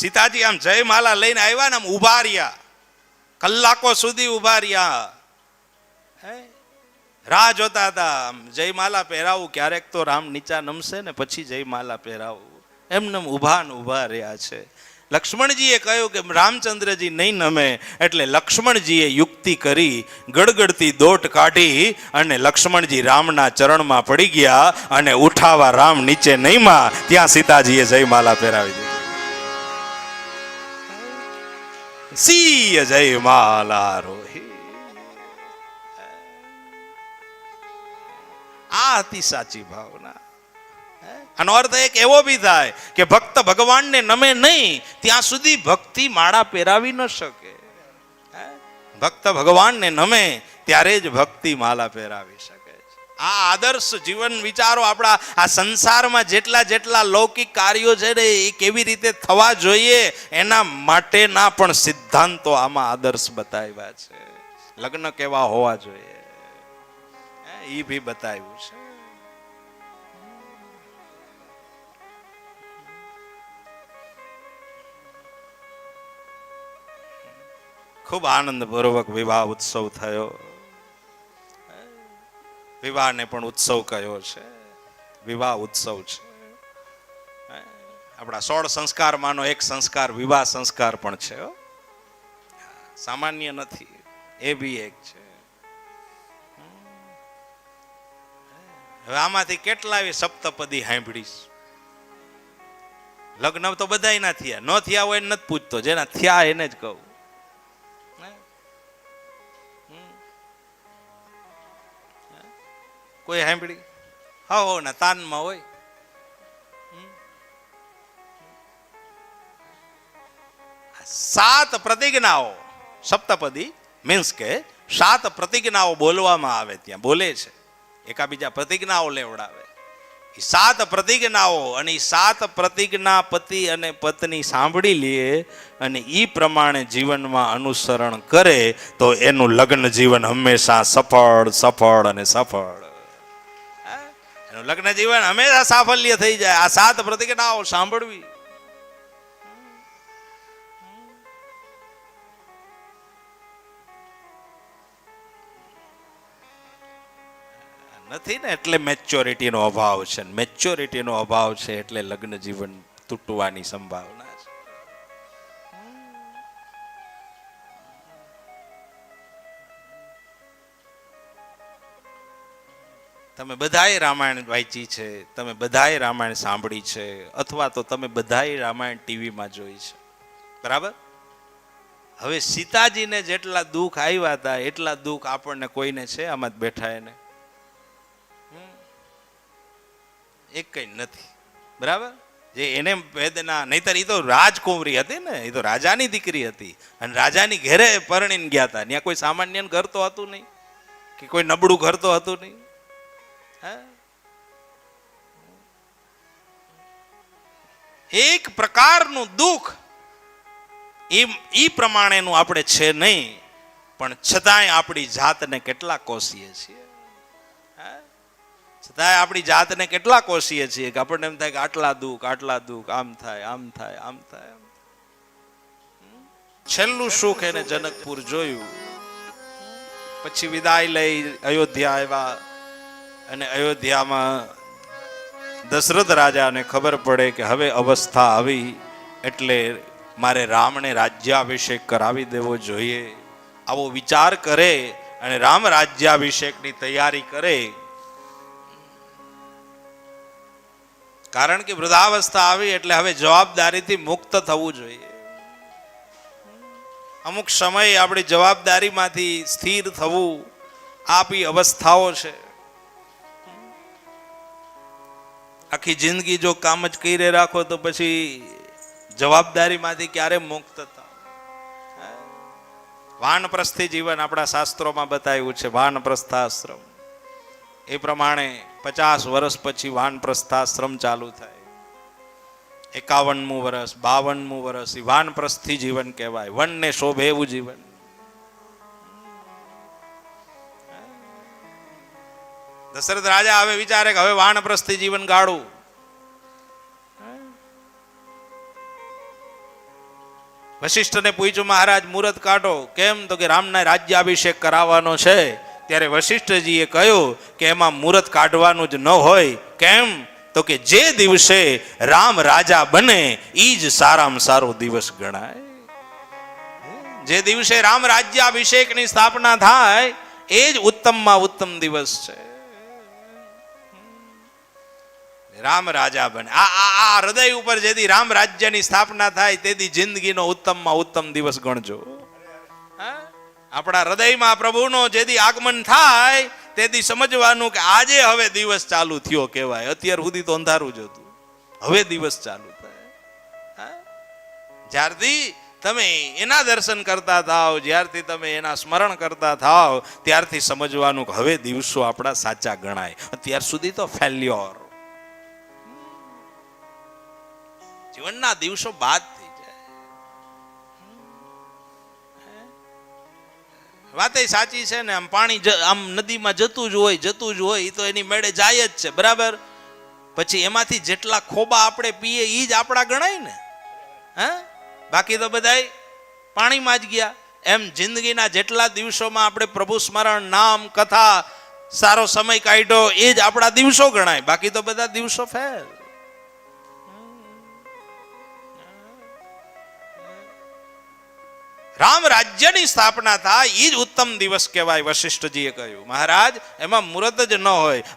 સીતાજી આમ જયમાલા લઈને આવ્યા ને આમ ઊભા રહ્યા. કલાકો સુધી ઊભા રહ્યા. હે? રાહ જોતા હતા, આમ જયમાલા પહેરાવું, ક્યારેક તો રામ નીચા નમશે ને પછી જયમાલા પહેરાવું. એમને ઊભા ને ઊભા રહ્યા છે. લક્ષ્મણજીએ કહ્યું કે રામચંદ્રજી નહીં નમે, એટલે લક્ષ્મણજીએ યુક્તિ કરી, ગડગડતી દોટ કાઢી અને લક્ષ્મણજી રામના ચરણમાં પડી ગયા અને ઉઠાવા રામ નીચે નહીમાં ત્યાં સીતાજીએ જયમાલા પહેરાવી દીધી. સિંહ જય માલા રોહી. આ હતી સાચી ભાવના. આનો અર્થ એક એવો બી થાય કે ભક્ત ભગવાનને નમે નહીં, ત્યાં સુધી ભક્તિ માળા પહેરાવી ન શકે. ભક્ત ભગવાનને નમે, ત્યારે જ ભક્તિ માળા પહેરાવી શકે. આ આદર્શ જીવન વિચારો આપણા આ સંસારમાં જેટલા જેટલા લૌકિક કાર્યો છે ને, એ કેવી રીતે થવા જોઈએ, એના માટેના પણ સિદ્ધાંતો આમાં આદર્શ બતાવ્યા છે. લગ્ન કેવા હોવા જોઈએ. એ બી બતાવ્યું છે. ખૂબ આનંદપૂર્વક વિવાહ ઉત્સવ થયો. વિવાહને પણ ઉત્સવ કયો છે? વિવાહ ઉત્સવ છે? આપણા સોળ સંસ્કારમાંનો એક સંસ્કાર વિવાહ સંસ્કાર પણ છે. સામાન્ય નથી. એ બી એક છે. હવે આમાંથી કેટલા એવી સપ્તપદી સાંભળીશ. લગ્ન તો બધાય ના થયા. ન થયા હોય નથી પૂછતો. જેના થયા એને જ કહું. કોઈ સાંભળી? હા, હો, ને તાનમાં હોય. સાત પ્રતિજ્ઞાઓ, સપ્તપદી મીન્સ કે સાત પ્રતિજ્ઞાઓ બોલવામાં આવે ત્યાં, બોલે છે. એકાબીજા પ્રતિજ્ઞાઓ લેવડાવે. એ સાત પ્રતિજ્ઞાઓ અને એ સાત પ્રતિજ્ઞા પતિ અને પત્ની સાંભળી લે અને એ પ્રમાણે જીવનમાં અનુસરણ કરે તો એનું લગ્ન જીવન હંમેશા સફળ સફળ અને સફળ. લગ્ન જીવન હંમેશા સાફલ્ય થઈ જાય. આ સાત પ્રતિજ્ઞાઓ સાંભળવી. નથી ને એટલે મેચ્યોરિટીનો અભાવ છે મેચ્યોરિટીનો અભાવ છે એટલે લગ્ન જીવન તૂટવાની સંભાવના. તમે બધાએ રામાયણ વાંચી છે, તમે બધાએ રામાયણ સાંભળી છે, અથવા તો તમે બધાએ રામાયણ ટીવીમાં જોઈ છે. બરાબર? હવે સીતાજીને જેટલા દુઃખ આવ્યા હતા, એટલા દુઃખ આપણને કોઈને છે? આમાં જ બેઠા એને. એક કઈ નથી. બરાબર? જે એને વેદના, નહીતર એ તો રાજકુંવરી હતી ને એ તો રાજાની દીકરી હતી. અને રાજાની ઘરે પરણીને ગયા હતા. ત્યાં કોઈ સામાન્ય ઘર તો હતું નહીં? કે કોઈ નબળું ઘર તો હતું નહીં? એક પ્રકારનું દુઃખ એ પ્રમાણેનું આપણે છે નહીં, પણ છતાંય આપણી જાતને કેટલા કોસીએ છીએ? છતાંય આપણી જાતને કેટલા કોસીએ છીએ કે આપણને એમ થાય કે આટલા દુઃખ આટલા દુઃખ, આમ થાય આમ થાય આમ થાય. છેલ્લું સુખ એને જનકપુર જોયું. પછી વિદાય લઈ અયોધ્યા આવ્યા. અને અયોધ્યામાં દશરથ રાજાને ખબર પડે કે હવે અવસ્થા આવી, એટલે મારે રામને રાજ્યાભિષેક કરાવી દેવો જોઈએ. આવો વિચાર કરે અને રામ રાજ્યાભિષેકની તૈયારી કરે. કારણ કે વૃદ્ધાવસ્થા આવી, એટલે હવે જવાબદારીથી મુક્ત થવું જોઈએ. અમુક સમયે આપણી જવાબદારીમાંથી સ્થિર થવું આપી અવસ્થાઓ છે. આખી જિંદગી જો કામ જ કરી રાખો તો પછી જવાબદારીમાંથી ક્યારે મુક્ત થાવ? વાનપ્રસ્થી જીવન આપણા શાસ્ત્રોમાં બતાવ્યું છે, વાનપ્રસ્થાશ્રમ. એ પ્રમાણે પચાસ વર્ષ પછી વાનપ્રસ્થાશ્રમ ચાલુ થાય. એકાવનમું વર્ષ, બાવનમું વર્ષ એ વાનપ્રસ્થી જીવન કહેવાય. વનને શોભે એવું જીવન. દશરથ રાજા હવે વિચારે કે હવે વાનપ્રસ્થી જીવન ગાળું. વશિષ્ઠને પૂછ્યું, મહારાજ, મુહૂર્ત કાઢો. કેમ? તો કે રામના રાજ્યાભિષેક કરાવવાનો છે. ત્યારે વશિષ્ઠજીએ કહ્યું કે એમાં મુહૂર્ત કાઢવાનું જ ન હોય. કેમ? તો કે જે દિવસે રામ રાજા બને એ જ સારામાં સારો દિવસ ગણાય. જે દિવસે રામ રાજ્યાભિષેકની સ્થાપના થાય, એ જ ઉત્તમમાં ઉત્તમ દિવસ છે. રામ રાજા બને. આ આ હૃદય ઉપર જેથી રામ રાજ્યની સ્થાપના થાય, તેથી જિંદગીનો ઉત્તમમાં ઉત્તમ દિવસ ગણજો? આપણા હૃદયમાં પ્રભુનો જેથી આગમન થાય, તેથી સમજવાનું કે આજે હવે દિવસ ચાલુ થયો કહેવાય. અત્યાર સુધી તો અંધારું જ હતું. હવે દિવસ ચાલુ થાય? જ્યારથી તમે એના દર્શન કરતા થાવ, જ્યારથી તમે એના સ્મરણ કરતા થાવ, ત્યારથી સમજવાનું કે હવે દિવસો આપણા સાચા ગણાય. અત્યાર સુધી તો ફેલ્યોર જીવનના દિવસો બાદ થઈ જાય. વાતે સાચી છે ને, આમ પાણી આમ નદીમાં જતું જ હોય, જતું જ હોય એ તો એની મેળે જાય જ છે, બરાબર? પછી એમાંથી જેટલા ખોબા આપણે પીએ એ જ આપણા ગણાય ને? હા? બાકી તો બધાય પાણીમાં જ ગયા. એમ જિંદગીના જેટલા દિવસોમાં આપણે પ્રભુ સ્મરણ, નામ, કથા, સારો સમય કાઢ્યો એ જ આપણા દિવસો ગણાય. બાકી તો બધા દિવસો ફેલ. રામ રાજ્યની સ્થાપના થાય એ જ ઉત્તમ દિવસ કહેવાય, વશિષ્ઠજીએ કહ્યું. મહારાજ, એમાં મુહૂર્ત જ ન હોય.